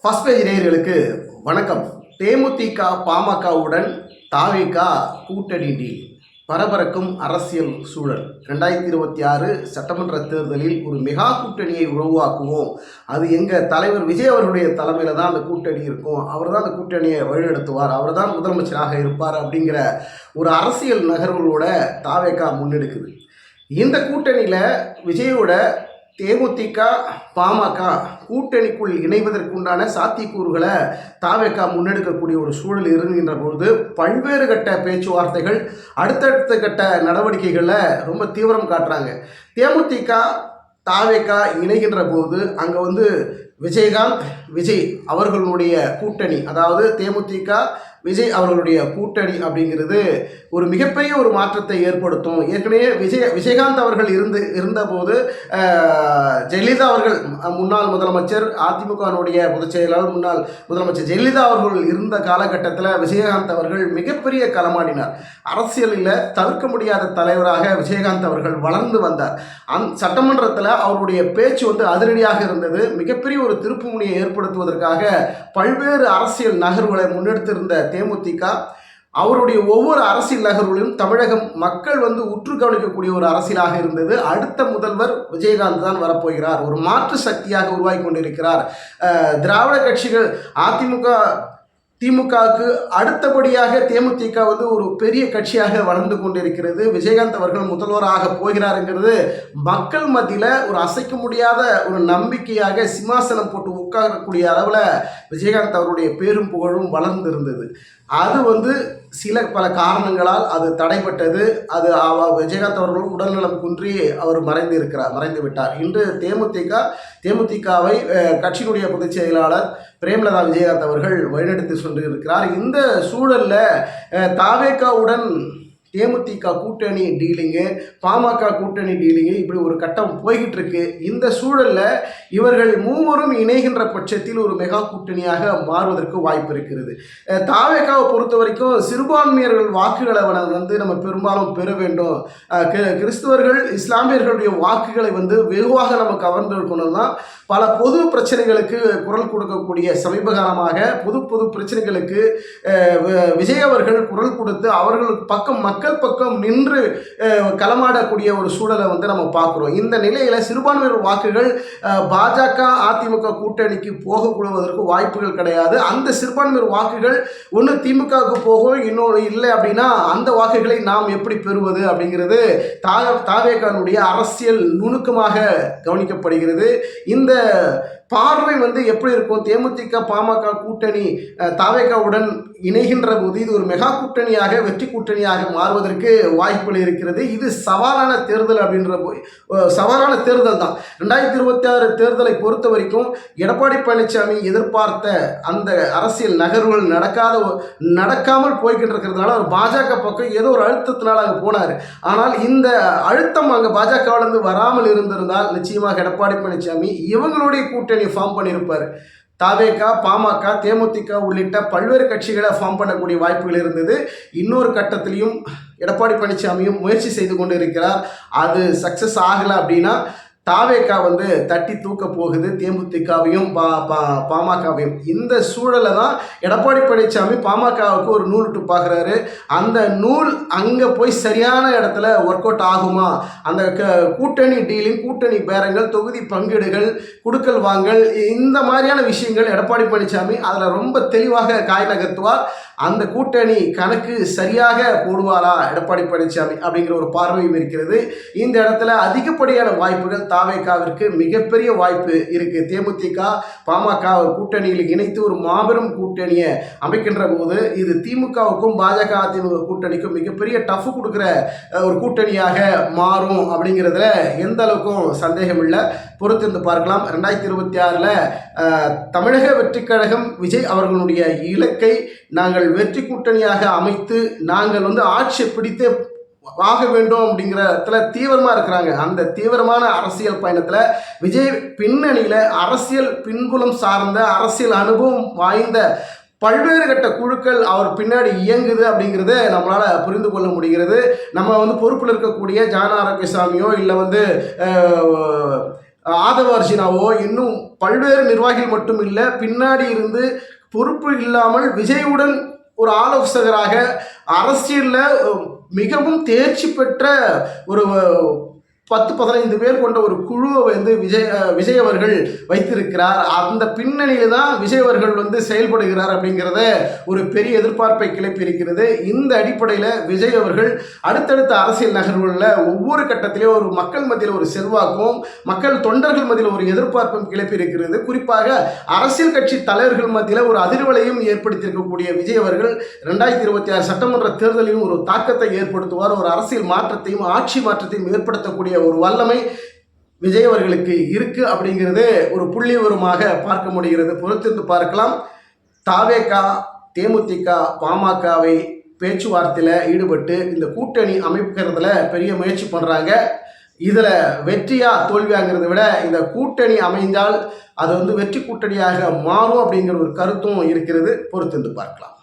First page நேயர்களுக்கு வணக்கம். தேமுதிக பாமகவுடன் தாவேகா கூட்டணி டீல். பரபரக்கும் அரசியல் சூழல். ரெண்டாயிரத்தி இருபத்தி ஆறு சட்டமன்ற தேர்தலில் ஒரு மெகா கூட்டணியை உருவாக்குவோம். அது எங்கள் தலைவர் விஜய் அவர்களுடைய தலைமையில் தான் அந்த கூட்டணி இருக்கும். அவர் தான் அந்த கூட்டணியை வழிநடத்துவார். அவர் தான் முதலமைச்சராக இருப்பார் அப்படிங்கிற ஒரு அரசியல் நகர்வுகளோட தாவேகா முன்னெடுக்குது. இந்த கூட்டணியில் விஜயோட தேமுதிக பாமக கூட்டணிக்குள் இணைவதற்குண்டான சாத்தியக்கூறுகளை தாவேக்கா முன்னெடுக்கக்கூடிய ஒரு சூழல் இருக்கின்ற பொழுது பல்வேறு கட்ட பேச்சுவார்த்தைகள் அடுத்தடுத்த கட்ட நடவடிக்கைகளை ரொம்ப தீவிரம் காட்டுறாங்க. தேமுதிக தாவேக்கா இணைகின்ற போது அங்கே வந்து விஜயகாந்த் விஜய் அவர்களுடைய கூட்டணி அதாவது தேமுதிக விஜய் அவர்களுடைய கூட்டணி அப்படிங்கிறது ஒரு மிகப்பெரிய ஒரு மாற்றத்தை ஏற்படுத்தும். ஏற்கனவே விஜய் விஜயகாந்த் அவர்கள் இருந்து இருந்தபோது ஜெயலலிதா அவர்கள் முன்னாள் முதலமைச்சர் அதிமுகவினுடைய பொதுச் செயலாளர் முன்னாள் முதலமைச்சர் ஜெயலலிதா அவர்கள் இருந்த காலகட்டத்தில் விஜயகாந்த் அவர்கள் மிகப்பெரிய களமாடினார். அரசியலில் தவிர்க்க முடியாத தலைவராக விஜயகாந்த் அவர்கள் வளர்ந்து வந்தார். அந் சட்டமன்றத்தில் அவருடைய பேச்சு வந்து அதிரடியாக இருந்தது. மிகப்பெரிய ஒரு திருப்புமுனையை ஏற்படுத்துவதற்காக பல்வேறு அரசியல் நகர்வுகளை முன்னெடுத்திருந்த தேமுதிக அவருடைய ஒவ்வொரு அரசியல் நகர்வுகளிலும் தமிழகம் மக்கள் வந்து உற்று கவனிக்கக்கூடிய ஒரு அரசியலாக இருந்தது. அடுத்த முதல்வர் விஜயகாந்த் தான் வரப்போகிறார். ஒரு மாற்று சக்தியாக உருவாகி கொண்டிருக்கிறார். திராவிட கட்சிகள் அதிமுக திமுகவுக்கு அடுத்தபடியாக தேமுதிக வந்து ஒரு பெரிய கட்சியாக வளர்ந்து கொண்டிருக்கிறது. விஜயகாந்த் அவர்கள் முதல்வராக போகிறாருங்கிறது மக்கள் மத்தியில் ஒரு அசைக்க முடியாத ஒரு நம்பிக்கையாக சிம்மாசனம் போட்டு உட்காரக்கூடிய அளவில் விஜயகாந்த் அவருடைய பேரும் புகழும் வளர்ந்து இருந்தது அது வந்து சில பல காரணங்களால் அது தடைப்பட்டது. அது அவ விஜயகாந்த் அவர்களும் உடல்நலம் குன்றி அவர் மறைந்து இருக்கிறார் மறைந்து விட்டார். இன்று தேமுதிக தேமுதிகவை கட்சியினுடைய பொதுச் செயலாளர் பிரேமலதா விஜயகாந்த் அவர்கள் வழிநடத்தி சென்று இருக்கிறார் இந்த சூழலில் தாவேகாவுடன் தேமுதிக கூட்டணி டீலிங்கு பாமக கூட்டணி டீலிங்கு இப்படி ஒரு கட்டம் போய்கிட்டு இருக்கு இந்த சூழலில் இவர்கள் மூவரும் இணைகின்ற பட்சத்தில் ஒரு மெகா கூட்டணியாக மாறுவதற்கு வாய்ப்பு இருக்கிறது. தாவேக்காவை தாவேகாவை பொறுத்த வரைக்கும் சிறுபான்மையர்கள் வாக்குகளை வந்து நம்ம பெரும்பாலும் பெற வேண்டும். கிறிஸ்துவர்கள் இஸ்லாமியர்களுடைய வாக்குகளை வந்து வெகுவாக நம்ம கவர்ந்திருக்கணும் தான். பல பொது பிரச்சனைகளுக்கு குரல் கொடுக்கக்கூடிய சமீப காலமாக பொது பொது பிரச்சனைகளுக்கு விஜய் அவர்கள் குரல் கொடுத்து அவர்களுக்கு பக்கம் மக்கள் பக்கம் நின்று களமாடக்கூடிய ஒரு சூழலை வந்து நம்ம பார்க்குறோம். இந்த நிலையில் சிறுபான்மையினர் வாக்குகள் பாஜக அதிமுக கூட்டணிக்கு போகக்கூடுவதற்கு வாய்ப்புகள் கிடையாது. அந்த சிறுபான்மையினர் வாக்குகள் ஒன்று திமுகவுக்கு போகும் இன்னொன்று இல்லை அப்படின்னா அந்த வாக்குகளை நாம் எப்படி பெறுவது அப்படிங்கிறது தா தாவேகானுடைய அரசியல் நுணுக்கமாக கவனிக்கப்படுகிறது. இந்த பார்வை வந்து எப்படி இருக்கும்? தேமுதிக பாமக கூட்டணி தாவேகாவுடன் இணைகின்ற போது இது ஒரு மெகா கூட்டணியாக வெற்றி கூட்டணியாக மாறுவதற்கு வாய்ப்புகள் இருக்கிறது. இது சவாலான தேர்தல் அப்படின்ற போய் சவாலான தேர்தல் தான். ரெண்டாயிரத்தி இருபத்தி ஆறு தேர்தலை பொறுத்த வரைக்கும் எடப்பாடி பழனிசாமி எதிர்பார்த்த அந்த அரசியல் நகர்வுகள் நடக்காத நடக்காமல் போய்கிட்டு இருக்கிறதுனால அவர் பாஜக பக்கம் ஏதோ ஒரு அழுத்தத்தினால் அங்கே போனார். ஆனால் இந்த அழுத்தம் அங்கே பாஜகவிலிருந்து வராமல் இருந்திருந்தால் நிச்சயமாக எடப்பாடி பழனிசாமி இவங்களுடைய கூட்டணி ஃபார்ம் பண்ணியிருப்பார். தாவேகா பாமக தேமுதிக உள்ளிட்ட பல்வேறு கட்சிகளை ஃபார்ம் பண்ணக்கூடிய வாய்ப்புகள் இருந்தது. இன்னொரு கட்டத்திலையும் எடப்பாடி பழனிசாமியும் முயற்சி செய்து கொண்டு இருக்கிறார் அது சக்ஸஸ் ஆகலை அப்படின்னா தாவேகா வந்து தட்டி தூக்க போகுது தேமுதிகவையும் பா பா பாமகவையும். இந்த சூழலை தான் எடப்பாடி பழனிசாமி பாமகவுக்கு ஒரு நூல் விட்டு பார்க்குறாரு அந்த நூல் அங்கே போய் சரியான இடத்துல ஒர்க் அவுட் ஆகுமா? அந்த க கூட்டணி டீலிங் கூட்டணி பேரங்கள் தொகுதி பங்கீடுகள் குடுக்கல் வாங்கல் இந்த மாதிரியான விஷயங்கள் எடப்பாடி பழனிசாமி அதில் ரொம்ப தெளிவாக காய் நகர்த்துவார். அந்த கூட்டணி கணக்கு சரியாக போடுவாரா எடப்பாடி பழனிசாமி அப்படிங்கிற ஒரு பார்வையும் இருக்கிறது. இந்த இடத்துல அதிகப்படியான வாய்ப்புகள் தாவேக்காவிற்கு மிகப்பெரிய வாய்ப்பு இருக்கு. தேமுதிக பாமக ஒரு கூட்டணியில் இணைத்து ஒரு மாபெரும் கூட்டணியை அமைக்கின்ற போது இது திமுகவுக்கும் பாஜக அதிமுக கூட்டணிக்கும் மிகப்பெரிய டஃப் கொடுக்குற ஒரு கூட்டணியாக மாறும் அப்படிங்கிறதுல எந்த அளவுக்கும் சந்தேகம் இல்லை. பொறுத்திருந்து பார்க்கலாம். ரெண்டாயிரத்தி இருபத்தி ஆறில் தமிழக வெற்றிக் கழகம் விஜய் அவர்களுடைய இலக்கை நாங்கள் வெற்றி கூட்டணியாக அமைத்து நாங்கள் வந்து ஆட்சியை பிடித்து வாங்க வேண்டும் அப்படிங்கிற இடத்துல தீவிரமாக இருக்கிறாங்க. அந்த தீவிரமான அரசியல் பயணத்தில் விஜய் பின்னணியில் அரசியல் பின்புலம் சார்ந்த அரசியல் அனுபவம் வாய்ந்த பல்வேறு கட்ட குழுக்கள் அவர் பின்னாடி இயங்குது அப்படிங்கிறத நம்மளால் புரிந்து கொள்ள முடிகிறது. நம்ம வந்து பொறுப்பில் இருக்கக்கூடிய ஜான ஆரோக்கியசாமியோ இல்லை வந்து அஹ், ஆதவ இன்னும் பல்வேறு நிர்வாகிகள் மட்டும் இல்லை பின்னாடி இருந்து பொறுப்பு இல்லாமல் விஜயுடன் ஒரு ஆலோசகராக அரசியலில் மிகவும் தேர்ச்சி பெற்ற ஒரு பத்து பதினைந்து பேர் கொண்ட ஒரு குழுவை வந்து விஜய் விஜய் அவர்கள் வைத்திருக்கிறார். அந்த பின்னணியில் தான் விஜய் அவர்கள் வந்து செயல்படுகிறார் அப்படிங்கிறத ஒரு பெரிய எதிர்பார்ப்பை கிளப்பியிருக்கிறது இந்த அடிப்படையில் விஜய் அவர்கள் அடுத்தடுத்த அரசியல் நகர்வுகளில் ஒவ்வொரு கட்டத்திலையும் ஒரு மக்கள் மத்தியில் ஒரு செல்வாக்கும் மக்கள் தொண்டர்கள் மத்தியில் ஒரு எதிர்பார்ப்பும் கிளப்பியிருக்கிறது குறிப்பாக அரசியல் கட்சி தலைவர்கள் மத்தியில் ஒரு அதிர்வலையும் ஏற்படுத்தியிருக்கக்கூடிய விஜய் அவர்கள் ரெண்டாயிரத்தி இருபத்தி ஆறு சட்டமன்ற தேர்தலிலும் ஒரு தாக்கத்தை ஏற்படுத்துவார். ஒரு அரசியல் மாற்றத்தையும் ஆட்சி மாற்றத்தையும் ஏற்படுத்தக்கூடிய ஒரு வல்லமை விஜய் அவர்களுக்கு இருக்கு அப்படிங்கிறது ஒரு புள்ளி விவரமாக பார்க்க முடிகிறது. பொறுத்திருந்து பார்க்கலாம். தாவேகா தேமுதிக பாமகவை பேச்சுவார்த்தையில் ஈடுபட்டு இந்த கூட்டணி அமைக்கிறதுல பெரிய முயற்சி பண்ணுறாங்க இதில் வெற்றியா தோல்வியாங்கிறத விட இந்த கூட்டணி அமைந்தால் அது வந்து வெற்றி கூட்டணியாக மாறும் அப்படிங்கிற ஒரு கருத்தும் இருக்கிறது. பொறுத்திருந்து பார்க்கலாம்.